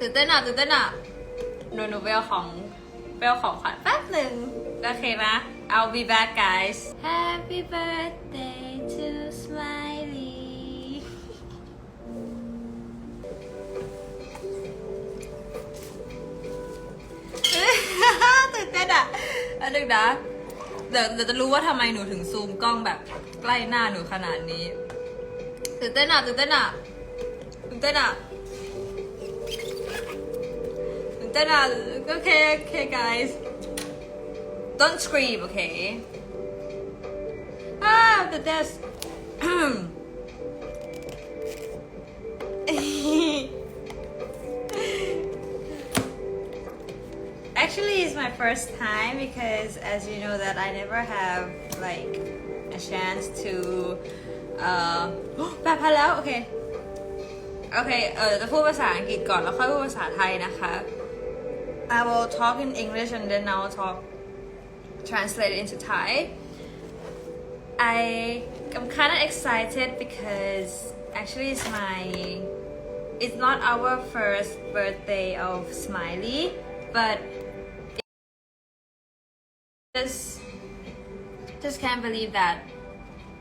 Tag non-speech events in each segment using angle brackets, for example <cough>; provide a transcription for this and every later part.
ตื่นเต้นอะตื่นเต้นอะหนูหนูไปเอาของไปเอาของขวัญแป๊บหนึ่งโอเคนะ I'll be back guys Happy birthday to Smiley ตื่นเต้นอะอันนึงนะเดี๋ยวเดี๋ยวจะรู้ว่าทำไมหนูถึงซูมกล้องแบบใกล้หน้าหนูขนาดนี้ตื่นเต้นอะตื่นเต้นอะตื่นเต้นอะ ตื่นเต้นอ่ะโอเคโอเค guys don't scream okay ah the desk <laughs> Actually, it's my first time because, as you know, that I never have like a chance to. Uh, <gasps> แปลพันแล้ว โอเค โอเค เออจะพูดภาษาอังกฤษก่อนแล้วค่อยพูดภาษาไทยนะคะ I will talk in English and then I will talk translate into Thai. I am kind of excited because actually it's my it's not our first birthday of Smiley, but just just can't believe that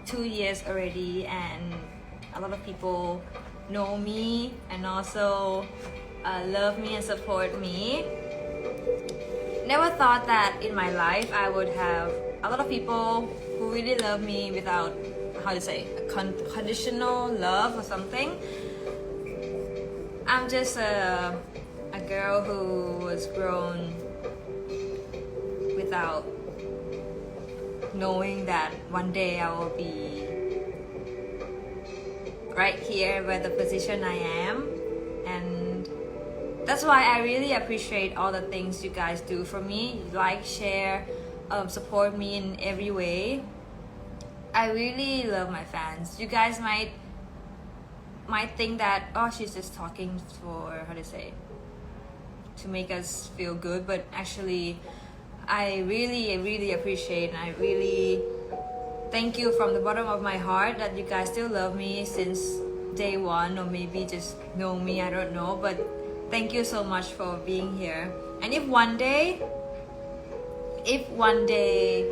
two years already and a lot of people know me and also uh, love me and support me never thought that in my life I would have a lot of people who really love me without how to say con- conditional love or something. I'm just a, a girl who was grown without knowing that one day I will be right here where the position I am and that's why I really appreciate all the things you guys do for me. Like share um, support me in every way. I really love my fans. You guys might might think that oh she's just talking for how to say to make us feel good but actually I really really appreciate and I really thank you from the bottom of my heart that you guys still love me since day one or maybe just know me I don't know but thank you so much for being here. And if one day if one day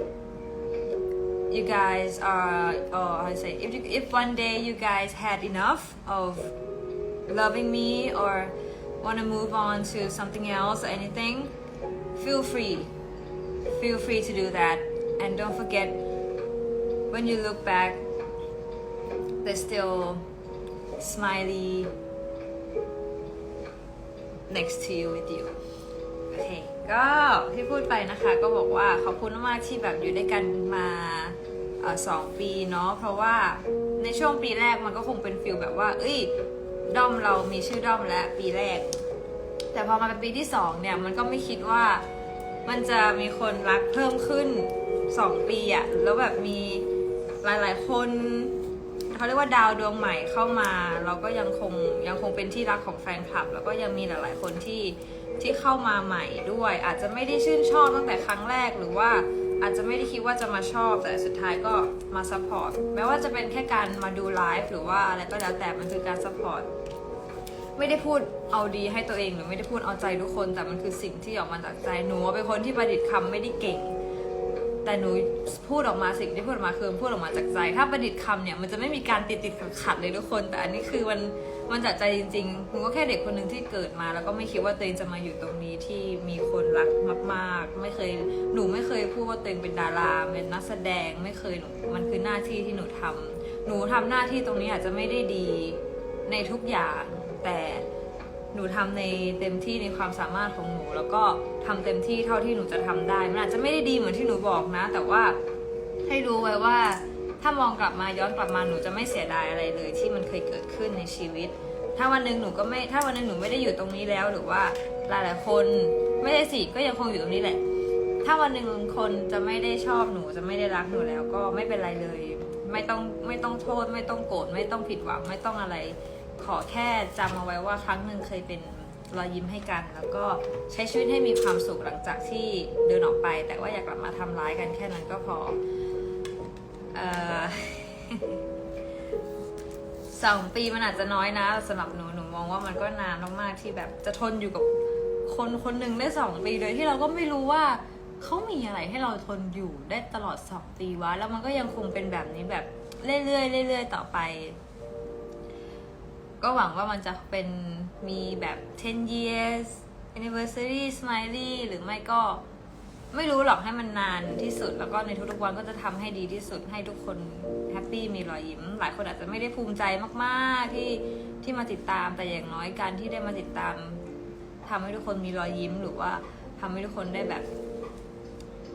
you guys are oh, or I say if you, if one day you guys had enough of loving me or want to move on to something else or anything feel free. Feel free to do that. And don't forget when you look back there's still smiley next to you with you โอเคก็ที่พูดไปนะคะก็บอกว่าขอบคุณมากที่แบบอยู่ด้วยกันมาสองปีเนาะเพราะว่าในช่วงปีแรกมันก็คงเป็นฟิลแบบว่า เอ้ยด้อมเรามีชื่อด้อมแล้วปีแรก แต่พอมาเป็นปีที่สองเนี่ยมันก็ไม่คิดว่ามันจะมีคนรักเพิ่มขึ้นสองปีอะแล้วแบบมีหลายๆคน เขาเรียกว่าดาวดวงใหม่เข้ามา เราก็ยังคงยังคงเป็นที่รักของแฟนคลับ แล้วก็ยังมีหลาย ๆ คนที่ที่เข้ามาใหม่ด้วย อาจจะไม่ได้ชื่นชอบตั้งแต่ครั้งแรกหรือว่าอาจจะไม่ได้คิดว่าจะมาชอบแต่สุดท้ายก็มาซัพพอร์ตแม้ว่าจะเป็นแค่การมาดูไลฟ์หรือว่าอะไรก็แล้วแต่มันคือการซัพพอร์ตไม่ได้พูดเอาดีให้ตัวเองหรือไม่ได้พูดเอาใจทุกคน แต่มันคือสิ่งที่ออกมาจากใจหนูเป็นคนที่ประดิษฐ์คำไม่ได้เก่ง แต่หนูพูดออกมาสิ่งที่พูดออกมาคือพูดออกมาจากใจ ถ้าประดิษฐ์คำเนี่ยมันจะไม่มีการติดติดขัดขัดเลยทุกคน แต่อันนี้คือมันมันจากใจจริงๆหนูก็แค่เด็กคนหนึ่งที่เกิดมา แล้วก็ไม่คิดว่าตัวเองจะมาอยู่ตรงนี้ที่มีคนรักมากๆ ไม่เคยหนูไม่เคยพูดว่าตัวเองเป็นดาราเป็นนักแสดงไม่เคยหนูมันคือหน้าที่ที่หนูทำหนูทำหน้าที่ตรงนี้อาจจะไม่ได้ดีในทุกอย่างแต่ หนูทำในเต็มที่ในความสามารถของหนู แล้วก็ทำเต็มที่เท่าที่หนูจะทำได้ มันอาจจะไม่ได้ดีเหมือนที่หนูบอกนะ แต่ว่าให้รู้ไว้ว่า ถ้ามองกลับมาย้อนกลับมาหนูจะไม่เสียดายอะไรเลย ที่มันเคยเกิดขึ้นในชีวิต ถ้าวันหนึ่งหนูก็ไม่ถ้าวันหนึ่งหนูไม่ได้อยู่ตรงนี้แล้ว หรือว่าหลายๆคนไม่ได้สิก็ยังคงอยู่ตรงนี้แหละ ถ้าวันหนึ่งคนจะไม่ได้ชอบหนูจะไม่ได้รักหนูแล้วก็ไม่เป็นไรเลย ไม่ต้องไม่ต้องโทษ ไม่ต้องโกรธไม่ต้องผิดหวังไม่ต้องอะไร ขอแค่จำเอาไว้ว่าครั้งหนึ่งเคยเป็นรอยยิ้มให้กัน แล้วก็ใช้ชีวิตให้มีความสุขหลังจากที่เดินออกไป แต่ว่าอย่ากลับมาทำร้ายกันแค่นั้นก็พอออสองปีมันอาจจะน้อยนะสำหรับหนูหนูมององว่ามันก็นานมากๆที่แบบจะทนอยู่กับคนคนหนึ่งได้สองปีโดยที่เราก็ไม่รู้ว่าเขามีอะไรให้เราทนอยู่ได้ตลอดสองปีวะแล้วมันก็ยังคงเป็นแบบนี้แบบเรื่อยๆเรื่อยๆต่อไป ก็หวังว่ามันจะเป็นมีแบบ 10 years anniversary smiley หรือไม่ก็ไม่รู้หรอกให้มันนานที่สุด แล้วก็ในทุกๆวันก็จะทำให้ดีที่สุดให้ทุกคนแฮปปี้มีรอยยิ้ม หลายคนอาจจะไม่ได้ภูมิใจมากๆที่ที่มาติดตามแต่อย่างน้อยการที่ได้มาติดตามทำให้ทุกคนมีรอยยิ้มหรือว่าทำให้ทุกคนได้แบบ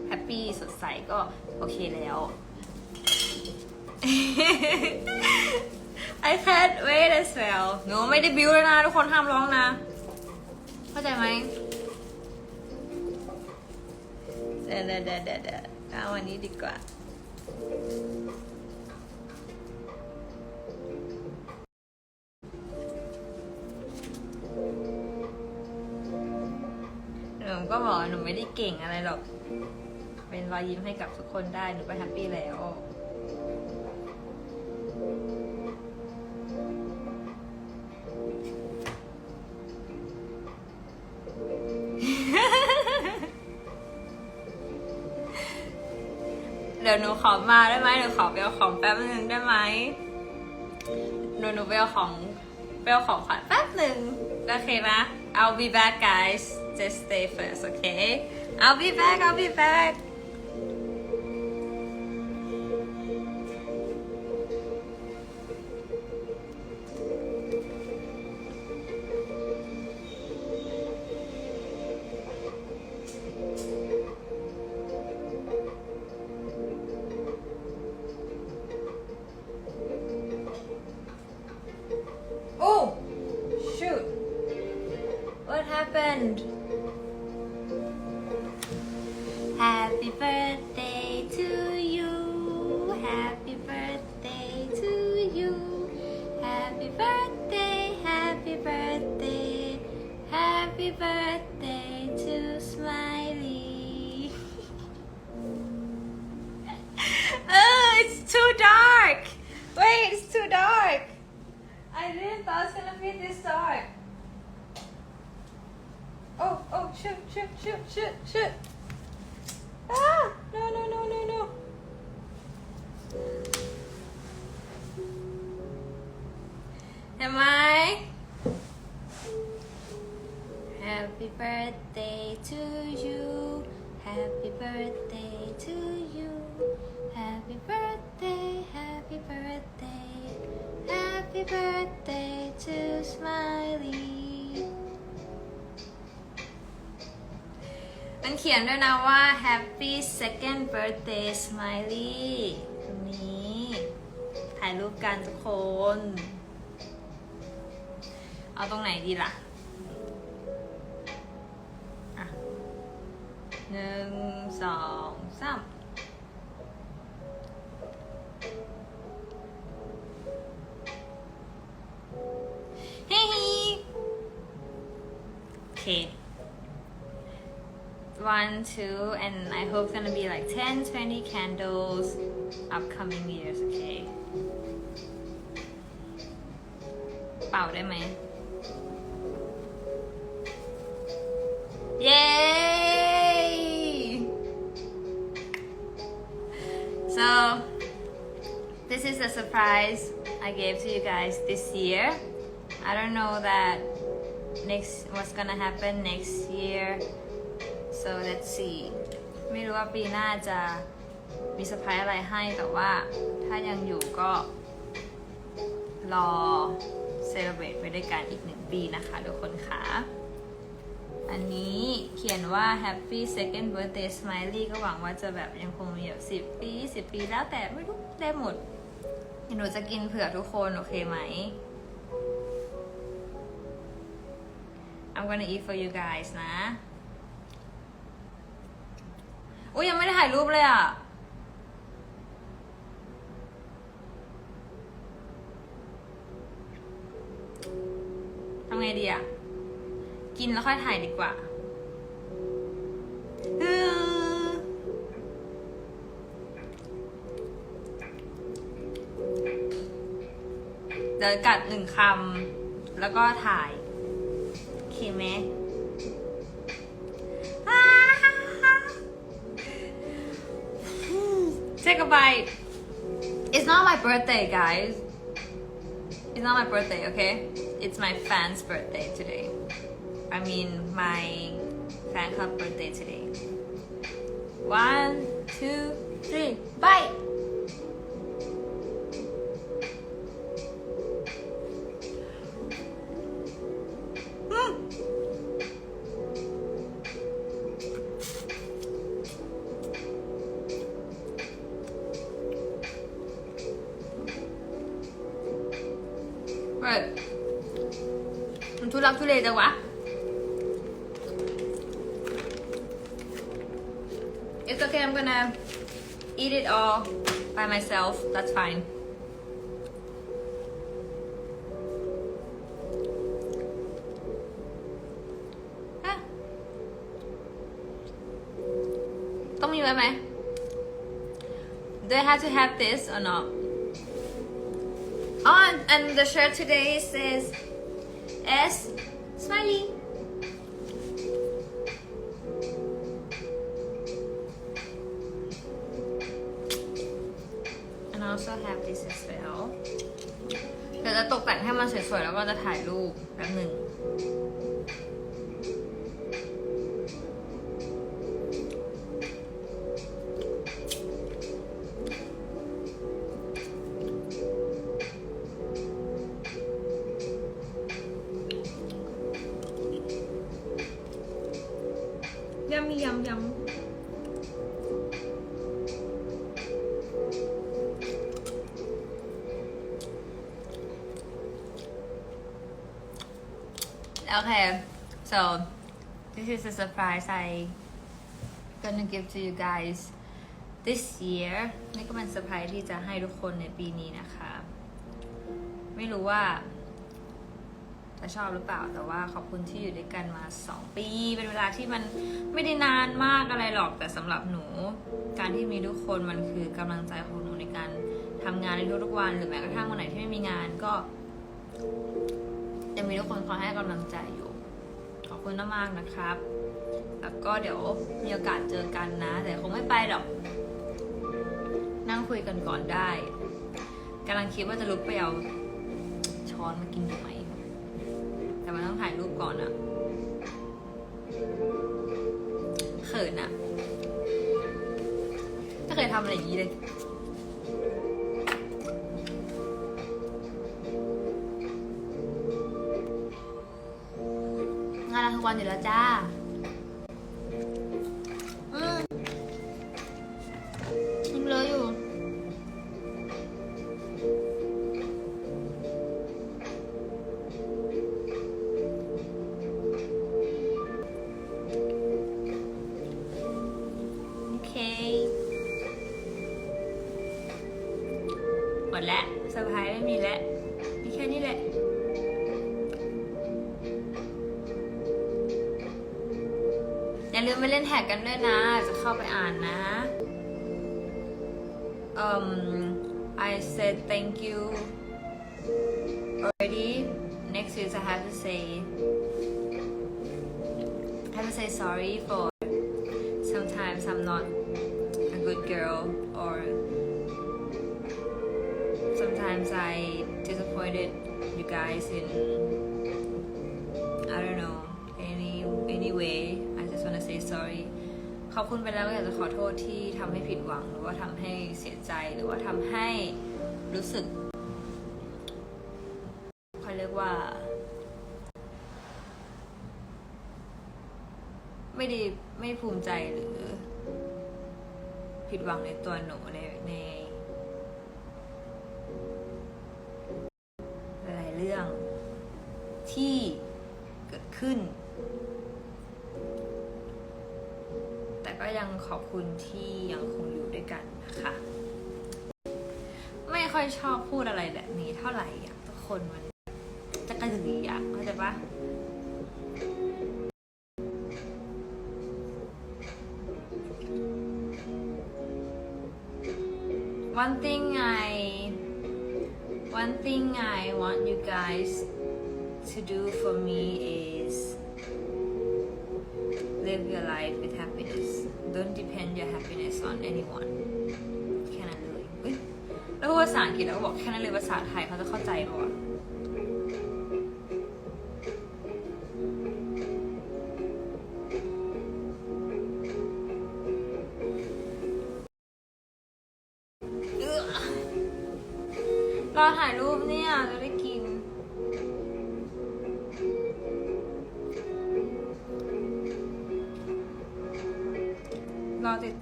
แฮปปี้สดใสก็โอเคแล้ว I can't wait as well หนูไม่ได้บิวเลยนะ ทุกคนห้ามร้องนะ เข้าใจไหมเดี๋ยวเดี๋ยวเดี๋ยวเดี๋ยวเดวเอาวันนี้ดีกว่าหนูก็บอกหนูไม่ได้เก่งอะไรหรอก เป็นรอยยิ้มให้กับทุกคนได้ หนูก็แฮปปี้แล้ว เดี๋ยวหนูขอมาได้ไหมหนูขอไปเอาของแป๊บนึงได้ไหมหนูหนูไปเอาของไปเอาของขวัญแป๊บหนึ่งโอเคนะ I'll be back guys just stay first okay I'll be back I'll be back friend. Shoot, shoot, shoot, shoot. Ah, no, no, no, no, no. Am I? Happy birthday to you. Happy birthday to you. Happy birthday, happy birthday. Happy birthday to Smiley มันเขียนด้วยนะว่า Happy second birthday Smiley ตรงนี้ ถ่ายรูปกันทุกคน เอาตรงไหนดีล่ะอะหนึ่งสองสาม Hey! Okay. One, two, and I hope it's gonna be like 10, 20 candles upcoming years, okay? เป่าได้ไหม Yay! So, this is a surprise I gave to you guys this year. I don't know that next what's gonna happen next year. So let's see. ไม่รู้ว่าปีหน้าจะมีเซอร์ไพรส์อะไรให้แต่ว่าถ้ายังอยู่ก็ รอเซเลบรตไปด้วยกันอีกหนึ่งปีนะคะทุกคนค่ะ อันนี้เขียนว่า Happy Second Birthday Smiley ก็หวังว่าจะแบบยังคงมีแบบสิบปีสิบปีแล้วแต่ไม่รู้ได้หมดหนูจะกินเผื่อทุกคน โอเคไหม I'm gonna eat for you guys นะ อุ้ยยังไม่ได้ถ่ายรูปเลยอะ ทำไงดีอะ กินแล้วค่อยถ่ายดีกว่าเดี๋ยวกัดหนึ่งคำ แล้วก็ถ่าย โอเคไหม It's not my birthday, guys. It's not my birthday, okay? It's my fan's birthday today. I mean, my fan club birthday today. One, two, three, bite! Right. มันทุลักทุเลจังวะ It's okay, I'm gonna eat it all by myself. That's fine. Ah. ต้องมีไว้ไหม Do I have to have this or not? Oh, and, and the shirt today says S smiley. And I also have this as well เดี๋ยวจะตกแต่งให้มันสวยๆแล้วก็จะถ่ายรูปแป๊บหนึ่ง ยำยำยำ Okay so this is a surprise I gonna give to you guys this year นี่ก็เป็นเซอร์ไพรส์ที่จะให้ทุกคนในปีนี้นะคะ ไม่รู้ว่า จะชอบหรือเปล่า แต่ว่าขอบคุณที่อยู่ด้วยกันมา 2 ปี เป็นเวลาที่มันไม่ได้นานมากอะไรหรอกแต่สำหรับหนู การที่มีทุกคนมันคือกำลังใจของหนูในการทำงานในทุกๆวันหรือแม้กระทั่งวันไหนที่ไม่มีงานก็จะมีทุกคนคอยให้กำลังใจอยู่ ขอบคุณมากๆนะครับ แล้วก็เดี๋ยวมีโอกาสเจอกันนะ แต่คงไม่ไปหรอก นั่งคุยกันก่อนได้กำลังคิดว่าจะลุกไปเอาช้อนมากินดีไหมแต่ มันต้องถ่ายรูปก่อนอะเขินอะไม่เคยทำอะไรอย่างนี้เลยงานทุกวันอยู่แล้วจ้า ดแล้วเซอร์ไพรส์ไม่มีแล้วมีแค่นี้แหละอย่าลืมไปเล่นแท็กกันด้วยนะ จะเข้าไปอ่านนะ um I said thank you already next week I have to say I have to say sorry for sometimes I'm not a good girl or sometimes I disappointed you guys in I don't know any any way I just wanna say sorry ขอบคุณไปแล้วก็อยากจะขอโทษที่ทำให้ผิดหวัง หรือว่าทำให้เสียใจหรือว่าทำให้รู้สึกเขาเรียกว่า ไม่ดีไม่ภูมิใจหรือ ผิดหวังในตัวหนูในใน ขอบคุณที่ยังคงอยู่ด้วยกันนะคะไม่ค่อยชอบพูดอะไรแบบนี้เท่าไหร่อะทุกคนมันจะกระดืออะเข้าใจปะ one thing I one thing I want you guys to do for me is live your life with happiness don't depend your happiness on anyone แค่นั้นเลยเฮ้ยแล้วภาษาอังกฤษแล้วก็บอกแค่นั้นเลยภาษาไทยเขาจะเข้าใจปะวะเอื้อรอถ่ายรูปเนี่ยจะได้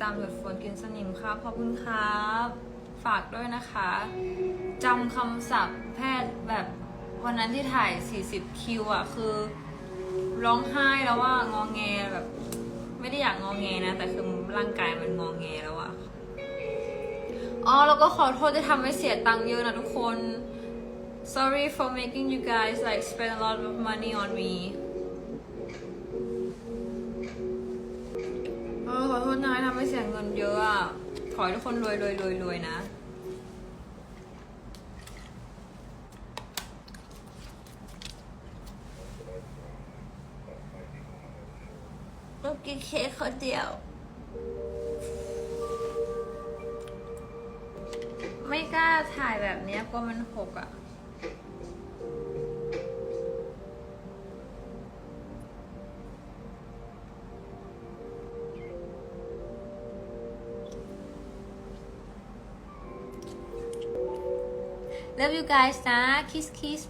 ตามหยดฝนกินสนิมครับ ขอบคุณครับ ฝากด้วยนะคะจำคำศัพท์แพทย์แบบวันนั้นที่ถ่าย 40 คิวอะคือ ร้องไห้แล้วว่างองแงแบบ ไม่ได้อยากงองแงนะ แต่คือร่างกายมันงองแงแล้วอะอ๋อแล้วก็ขอโทษที่ทำให้เสียตังค์เยอะนะทุกคน sorry for making you guys like spend a lot of money on me อขอโทษนะที่ทำให้เสียเงินเยอะอะขอให้ทุกคนรวยรวยรวยรวยนะเรากินเค้กคนเดียว ไม่กล้าถ่ายแบบเนี้ยกลัวมันหกอะ guys นะ kiss kiss